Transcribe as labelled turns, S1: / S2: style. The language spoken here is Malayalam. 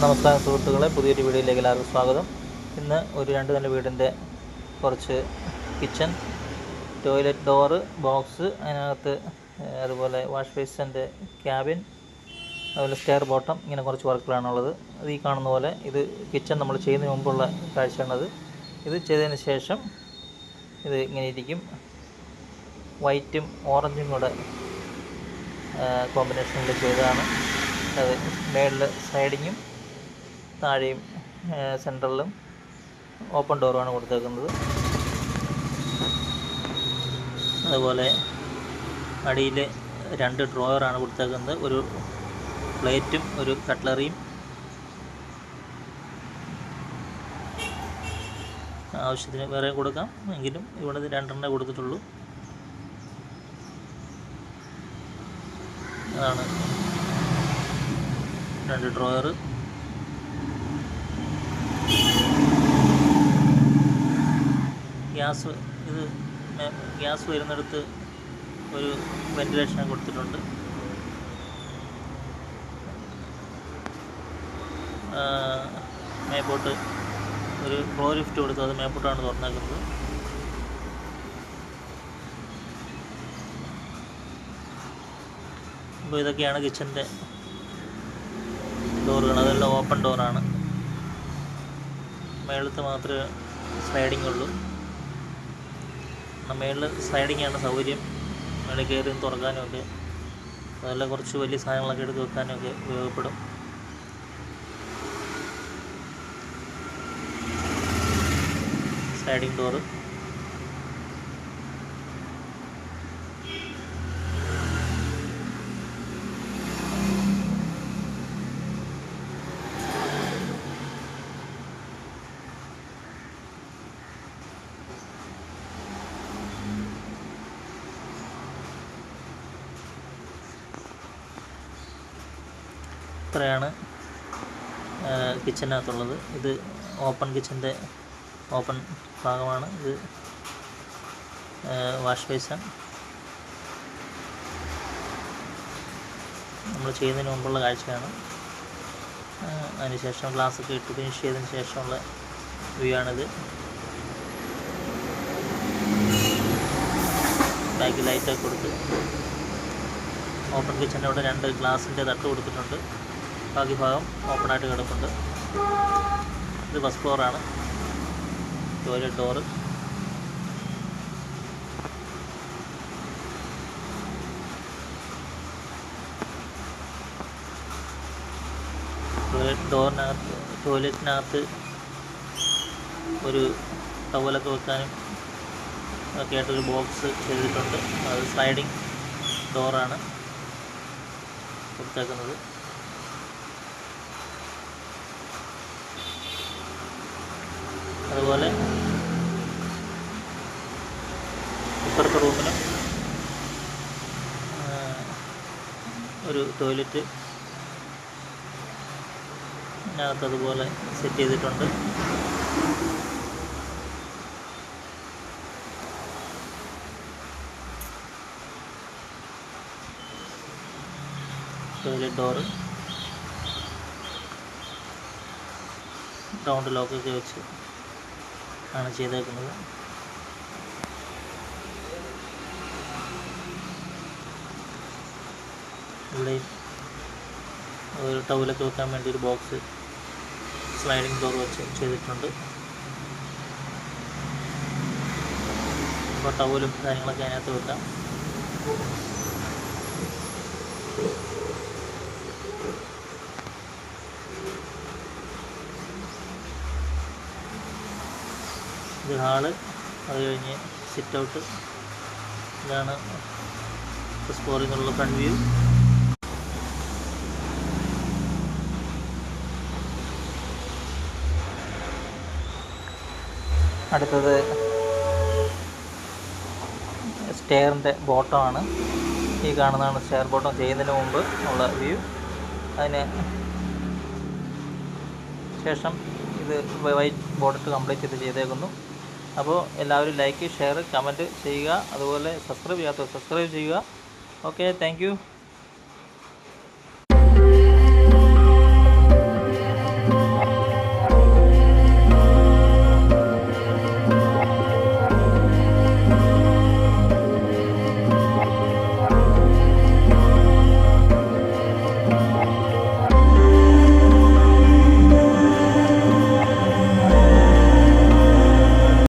S1: നമസ്കാരം സുഹൃത്തുക്കളെ പുതിയൊരു വീഡിയോയിലേക്ക് എല്ലാവർക്കും സ്വാഗതം ഇന്ന് ഒരു രണ്ട് നല്ല വീടിൻ്റെ കുറച്ച് കിച്ചൺ ടോയ്ലറ്റ് ഡോറ് ബോക്സ് അതിനകത്ത് അതുപോലെ വാഷ് ബേസിൻ്റെ ക്യാബിൻ അതുപോലെ സ്റ്റെയർ ബോട്ടം ഇങ്ങനെ കുറച്ച് ഉള്ളത് അത് ഈ കാണുന്ന പോലെ ഇത് കിച്ചൺ നമ്മൾ ചെയ്യുന്നതിന് മുമ്പുള്ള കാഴ്ചയാണത് ഇത് ചെയ്തതിന് ശേഷം ഇത് ഇങ്ങനെ ഇരിക്കും വൈറ്റും ഓറഞ്ചും കൂടെ കോമ്പിനേഷനിൽ ചെയ്തതാണ് അത് മേളിൽ സൈഡിങ്ങും താഴെയും സെൻട്രലിലും ഓപ്പൺ ഡോറുമാണ് കൊടുത്തേക്കുന്നത് അതുപോലെ അടിയിൽ രണ്ട് ഡ്രോയറാണ് കൊടുത്തേക്കുന്നത് ഒരു പ്ലേറ്റും ഒരു കട്ട്ലറിയും ആവശ്യത്തിന് വേറെ കൊടുക്കാം എങ്കിലും ഇവിടെ രണ്ടെണ്ണേ കൊടുത്തിട്ടുള്ളൂ അതാണ് രണ്ട് ഡ്രോയർ ഗ്യാസ് ഇത് ഗ്യാസ് വരുന്നിടത്ത് ഒരു വെൻറ്റിലേഷൻ കൊടുത്തിട്ടുണ്ട് മേപ്പോട്ട് ഒരു പ്രോ ലിഫ്റ്റ് കൊടുത്തു അത് മേപ്പോട്ടാണ് തുറന്നേക്കുന്നത് അപ്പോൾ ഇതൊക്കെയാണ് കിച്ചൻ്റെ ഡോറുകൾ അതെല്ലാം ഓപ്പൺ ഡോറാണ് മേളത്ത് മാത്രമേ സ്ലൈഡിംഗ് ഉള്ളൂ മേളിൽ സ്ലൈഡിങ്ങാണ് സൗകര്യം മേളിൽ കയറി തുറക്കാനും ഒക്കെ അതെല്ലാം കുറച്ച് വലിയ സാധനങ്ങളൊക്കെ എടുത്ത് വെക്കാനും ഒക്കെ ഉപയോഗപ്പെടും സ്ലൈഡിങ് ഡോറ് അത്രയാണ് കിച്ചനകത്തുള്ളത് ഇത് ഓപ്പൺ കിച്ചൻ്റെ ഓപ്പൺ ഭാഗമാണ് ഇത് വാഷ് ബേസൺ നമ്മൾ ചെയ്യുന്നതിന് മുമ്പുള്ള കാഴ്ചയാണ് അതിനുശേഷം ഒക്കെ ഇട്ട് ഫിനിഷ് ചെയ്തതിന് ശേഷമുള്ള വ്യൂ ആണിത് ബാക്കി ലൈറ്റൊക്കെ കൊടുത്ത് ഓപ്പൺ കിച്ചൻ്റെ അവിടെ രണ്ട് ഗ്ലാസിൻ്റെ തട്ട് കൊടുത്തിട്ടുണ്ട് ബാക്കി ഭാഗം ഓപ്പണായിട്ട് കിടപ്പുണ്ട് ഇത് ഫസ്റ്റ് ഫ്ലോറാണ് ടോയ്ലറ്റ് ഡോറ് ടോയ്ലറ്റ് ഡോറിനകത്ത് ടോയ്ലറ്റിനകത്ത് ഒരു ടവലൊക്കെ വെക്കാനും ഒക്കെ ആയിട്ടൊരു ബോക്സ് ചെയ്തിട്ടുണ്ട് അത് സ്ലൈഡിങ് ഡോറാണ് കൊടുത്തേക്കുന്നത് അതുപോലെ ഇപ്പുറത്തെ റൂമിലും ഒരു ടോയ്ലറ്റ് ഇതിനകത്ത് അതുപോലെ സെറ്റ് ചെയ്തിട്ടുണ്ട് ടോയ്ലറ്റ് ഡോറ് റൗണ്ട് ലോക്കൊക്കെ വെച്ച് ആണ് ചെയ്തേക്കുന്നത് ഇവിടെയും ഒരു ടവലൊക്കെ വെക്കാൻ വേണ്ടി ഒരു ബോക്സ് സ്ലൈഡിങ് ഡോർ വെച്ച് ചെയ്തിട്ടുണ്ട് അപ്പോൾ ടവലും കാര്യങ്ങളൊക്കെ അതിനകത്ത് വെക്കാം ഇത് ഹാള് അത് കഴിഞ്ഞ് സിറ്റ് ഔട്ട് ഇതാണ് സ്കോറിൽ നിന്നുള്ള ഫ്രണ്ട് വ്യൂ അടുത്തത് സ്റ്റെയറിൻ്റെ ബോട്ടമാണ് ഈ കാണുന്നതാണ് സ്റ്റെയർ ബോട്ടം ചെയ്യുന്നതിന് മുമ്പ് ഉള്ള വ്യൂ അതിന് ശേഷം ഇത് വൈറ്റ് ബോട്ടിട്ട് കംപ്ലീറ്റ് ചെയ്ത് ചെയ്തേക്കുന്നു അപ്പോൾ എല്ലാവരും ലൈക്ക് ഷെയർ കമൻറ്റ് ചെയ്യുക അതുപോലെ സബ്സ്ക്രൈബ് ചെയ്യാത്തവർ സബ്സ്ക്രൈബ് ചെയ്യുക ഓക്കെ താങ്ക്